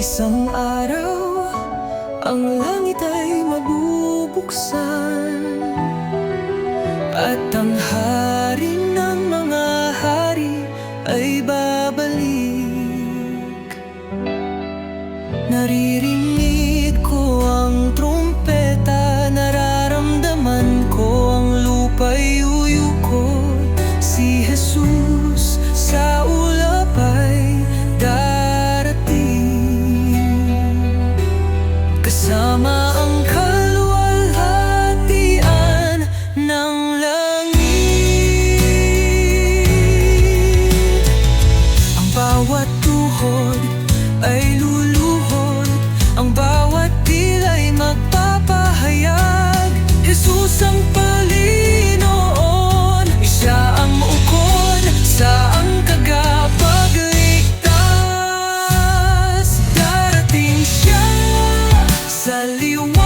Isang araw Ang langit ay mabubuksan. At ang hari ng mga hari Ay babalik. Naririnig มาอังค sa liwanag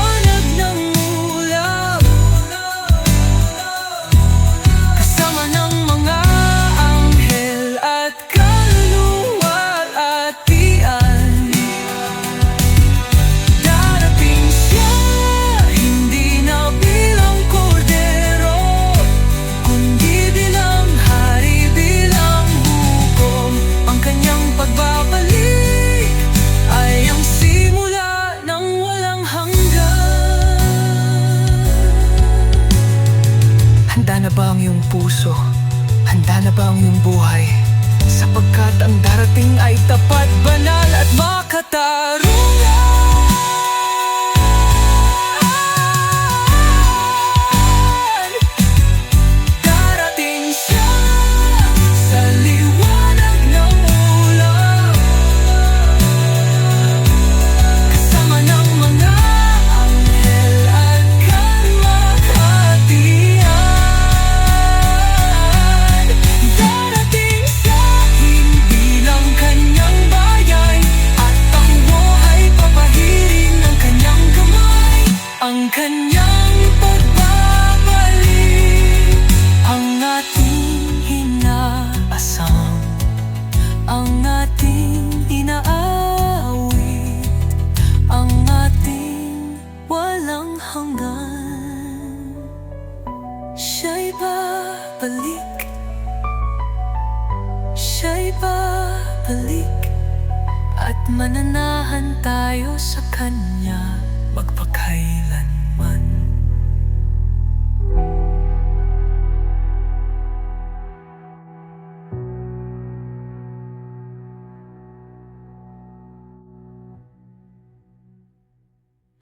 na ba ang iyong puso? Handa na ba ang iyong buhay? Sapagkat ang darating ay tapat, banal at makatarungan hanggan Siya'y babalik. Siya'y babalik At mananahan tayo sa Kanya Magpakailanman.